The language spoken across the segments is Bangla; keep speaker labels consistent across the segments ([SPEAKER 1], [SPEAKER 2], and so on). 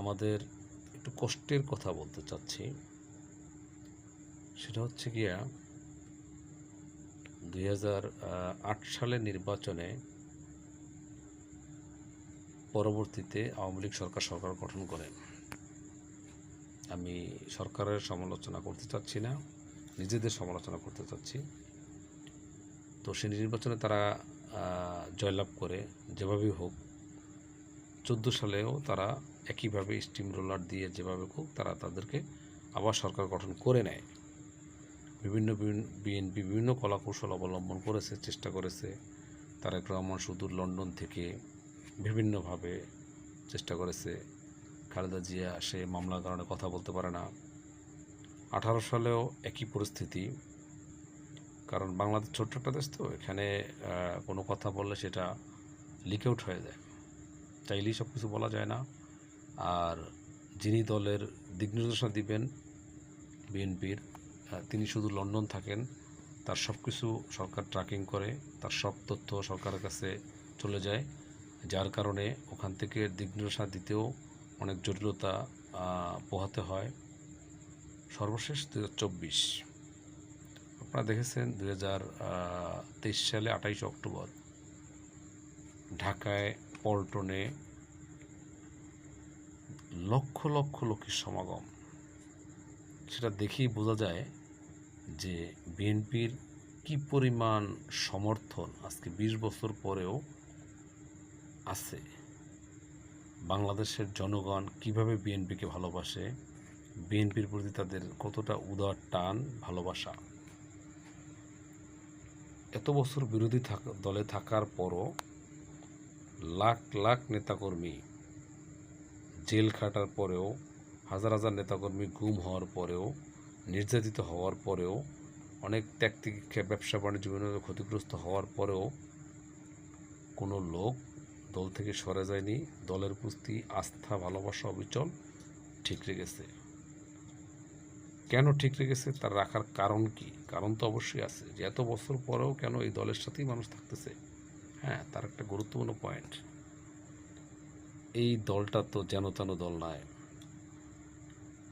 [SPEAKER 1] আমাদের একটু কষ্টের কথা বলতে চাচ্ছি। সেটা হচ্ছে গিয়া, দুই সালের নির্বাচনে পরবর্তীতে আওয়ামী লীগ সরকার সরকার গঠন করে। আমি সরকারের সমালোচনা করতে চাচ্ছি না, নিজেদের সমালোচনা করতে চাচ্ছি। তো সেই নির্বাচনে তারা জয়লাভ করে, যেভাবেই হোক, চোদ্দ সালেও তারা একইভাবে স্টিম রোলার দিয়ে যেভাবে হোক তারা তাদেরকে আবার সরকার গঠন করে নেয়। বিভিন্ন বিএনপি বিভিন্ন কলাকৌশল অবলম্বন করেছে, চেষ্টা করেছে। তারেক রহমান সুদূর লন্ডন থেকে বিভিন্নভাবে চেষ্টা করেছে। খালেদা জিয়া, সে মামলার কারণে কথা বলতে পারে না। আঠারো সালেও একই পরিস্থিতি। কারণ বাংলাদেশ ছোট্ট একটা দেশ তো, এখানে কোনো কথা বললে সেটা লিক আউট হয়ে যায়। চাইলেই সব কিছু বলা যায় না। আর যিনি দলের দিক নির্দেশনা দিবেন বিএনপির তিনি শুধু লন্ডন থাকেন, তার সব কিছু সরকার ট্র্যাকিং করে, তার সব তথ্য সরকারের কাছে চলে যায়, যার কারণে ওখান থেকে দিক নির্দেশনা দিতেও অনেক জটিলতা পোহাতে হয়। সর্বশেষ দু হাজার চব্বিশ। আপনারা দেখেছেন দু হাজার তেইশ সালে আঠাইশে অক্টোবর, ঢাকায় পল্টনে লক্ষ লক্ষ লোকের সমাগম। সেটা দেখেই বোঝা যায় যে বিএনপির কি পরিমাণ সমর্থন আজকে বিশ বছর পরেও আছে। বাংলাদেশের জনগণ কীভাবে বিএনপিকে ভালোবাসে, বিএনপির প্রতি তাদের কতটা উদার টান, ভালোবাসা। এত বছর বিরোধী থাক, দলে থাকার পরও লাখ লাখ নেতাকর্মী জেল খাটার পরেও, হাজার হাজার নেতাকর্মী গুম হওয়ার পরেও, নির্যাতিত হওয়ার পরেও, অনেক ত্যাগ ব্যবসা বাণিজ্য বিভিন্নভাবে ক্ষতিগ্রস্ত হওয়ার পরেও কোনো লোক দল থেকে সরে যায়নি, দলের প্রতি আস্থা, ভালোবাসা, অবিচল ঠিক রেখেছে। কেন ঠিক রেখেছে, তার রাখার কারণ কি? কারণ তো অবশ্যই আছে। যে এত বছর পরেও কেন এই দলের সাথেই মানুষ থাকতেছে? হ্যাঁ তার একটা গুরুত্বপূর্ণ পয়েন্ট এই দলটা তো যেন তেন দল নয়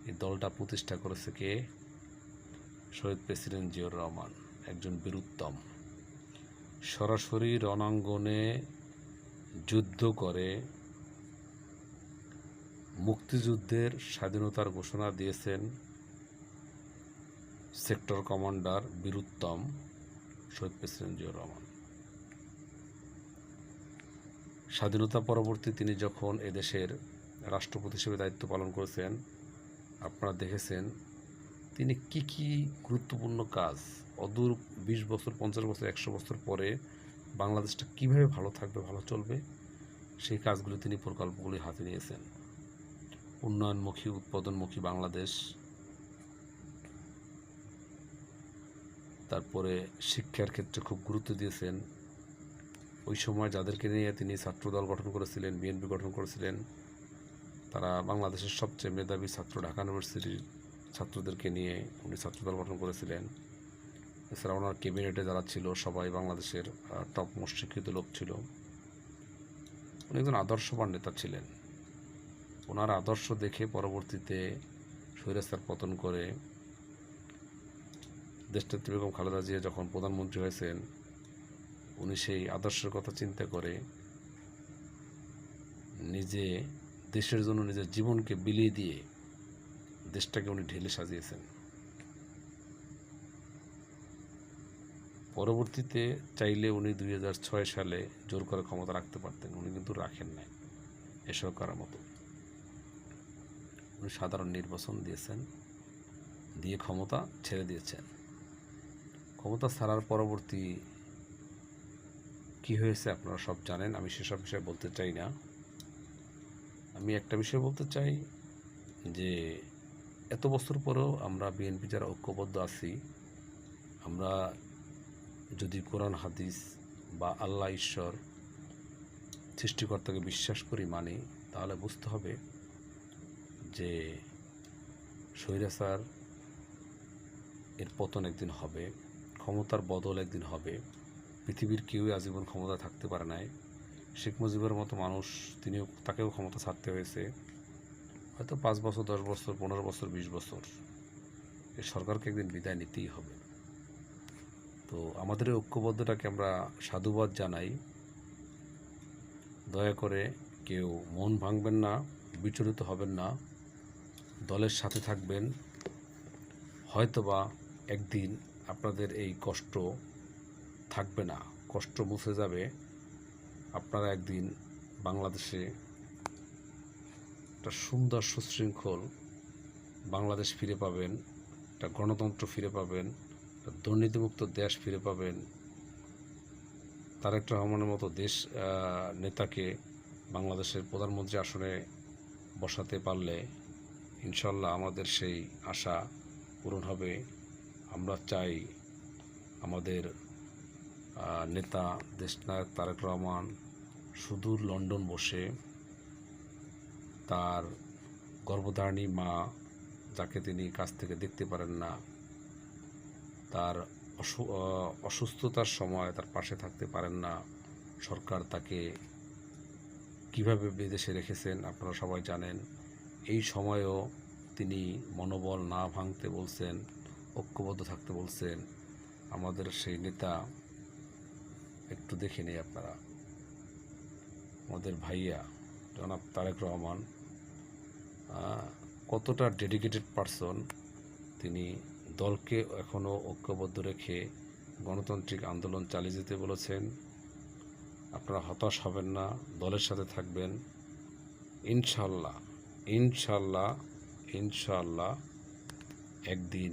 [SPEAKER 1] এই দলটা প্রতিষ্ঠা করেছে কে? শহীদ প্রেসিডেন্ট জিয়র রহমান, একজন বীরুত্তম। সরাসরি রণাঙ্গনে যুদ্ধ করে মুক্তিযুদ্ধের স্বাধীনতার ঘোষণা দিয়েছেন সেক্টর কমান্ডার বীরুত্তম, শহীদ প্রেসিডেন্ট জিয়র রহমান। স্বাধীনতা পরবর্তী তিনি যখন এদেশের রাষ্ট্রপতি হিসেবে দায়িত্ব পালন করেছেন, আপনারা দেখেছেন তিনি কি কি গুরুত্বপূর্ণ কাজ, অদূর বিশ বছর, পঞ্চাশ বছর, একশো বছর পরে বাংলাদেশটা কীভাবে ভালো থাকবে, ভালো চলবে, সেই কাজগুলো তিনি প্রকল্পগুলি হাতে নিয়েছেন। উন্নয়নমুখী, উৎপাদনমুখী বাংলাদেশ, তারপরে শিক্ষার ক্ষেত্রে খুব গুরুত্ব দিয়েছেন। ওই সময় যাদেরকে নিয়ে তিনি ছাত্রদল গঠন করেছিলেন, বিএনপি গঠন করেছিলেন, তারা বাংলাদেশের সবচেয়ে মেধাবী ছাত্র ঢাকা ইউনিভার্সিটির ছাত্রদেরকে নিয়ে উনি ছাত্রদল গঠন করেছিলেন। এছাড়া ওনার ক্যাবিনেটে যারা ছিল, সবাই বাংলাদেশের টপ মোস্ট শিক্ষিত লোক ছিল। উনি একজন আদর্শবান নেতা ছিলেন। ওনার আদর্শ দেখে পরবর্তীতে স্বৈরাচার পতন করে দেশনেত্রী বেগম খালেদা জিয়া যখন প্রধানমন্ত্রী হয়েছেন উনি সেই আদর্শের কথা চিন্তা করে নিজে, দেশের জন্য নিজের জীবনকে বিলিয়ে দিয়ে দেশটাকে উনি ঢেলে সাজিয়েছেন। পরবর্তীতে চাইলে উনি দুই সালে জোর করে ক্ষমতা রাখতে পারতেন, উনি কিন্তু রাখেন নাই এ সরকারের মতো। উনি সাধারণ নির্বাচন দিয়েছেন, দিয়ে ক্ষমতা ছেড়ে দিয়েছেন। ক্ষমতা ছাড়ার পরবর্তী কি হয়েছে আপনারা সব জানেন, আমি সেসব বিষয়ে বলতে চাই না। আমি একটা বিষয় বলতে চাই যে, এত বছর পরেও আমরা বিএনপি যারা ঐক্যবদ্ধ আছি, আমরা যদি কোরআন, হাদিস বা আল্লাহ, ঈশ্বর সৃষ্টিকর্তাকে বিশ্বাস করি, মানি, তাহলে বুঝতে হবে যে স্বৈরাচার এর পতন একদিন হবে, ক্ষমতার বদল একদিন হবে। পৃথিবীর কেউই আজীবন ক্ষমতা থাকতে পারে নাই। শেখ মুজিবের মতো মানুষ, তিনিও তাকেও ক্ষমতা ছাড়তে হয়েছে। হয়তো পাঁচ বছর, দশ বছর, পনেরো বছর, বিশ বছর। এই সরকারকে একদিন বিদায় নিতেই হবে। তো আমাদের ঐক্যবদ্ধটাকে আমরা সাধুবাদ জানাই। দয়া করে কেউ মন ভাঙবেন না, বিচলিত হবেন না। দলের সাথে থাকবেন। হয়তোবা একদিন আপনাদের এই কষ্ট থাকবে না, কষ্ট মুছে যাবে। আপনারা একদিন বাংলাদেশে একটা সুন্দর সুশৃঙ্খল বাংলাদেশ ফিরে পাবেন, একটা গণতন্ত্র ফিরে পাবেন, একটা দুর্নীতিমুক্ত দেশ ফিরে পাবেন। তারেক রহমানের মতো দেশ নেতাকে বাংলাদেশের প্রধানমন্ত্রী আসনে বসাতে পারলে ইনশাল্লাহ আমাদের সেই আশা পূরণ হবে। আমরা চাই আমাদের নেতা দেশনায়ক তারেক রহমান সুদূর লন্ডন বসে তার গর্ভধারণী মা যাকে তিনি কাছ থেকে দেখতে পারেন না, তার অসু- অসুস্থতার সময় তার পাশে থাকতে পারেন না, সরকার তাকে কীভাবে বিদেশে রেখেছেন আপনারা সবাই জানেন। এই সময়েও তিনি মনোবল না ভাঙতে বলছেন, ঐক্যবদ্ধ থাকতে বলছেন। আমাদের সেই নেতা একটু দেখে নিই আপনারা। আমাদের ভাইয়া, জনাব তারেক রহমান কতটা ডেডিকেটেড পারসন তিনি দলকে এখনও ঐক্যবদ্ধ রেখে গণতান্ত্রিক আন্দোলন চালিয়ে যেতে বলেছেন। আপনারা হতাশ হবেন না, দলের সাথে থাকবেন। ইনশাল্লাহ ইনশাল্লাহ ইনশাল্লাহ একদিন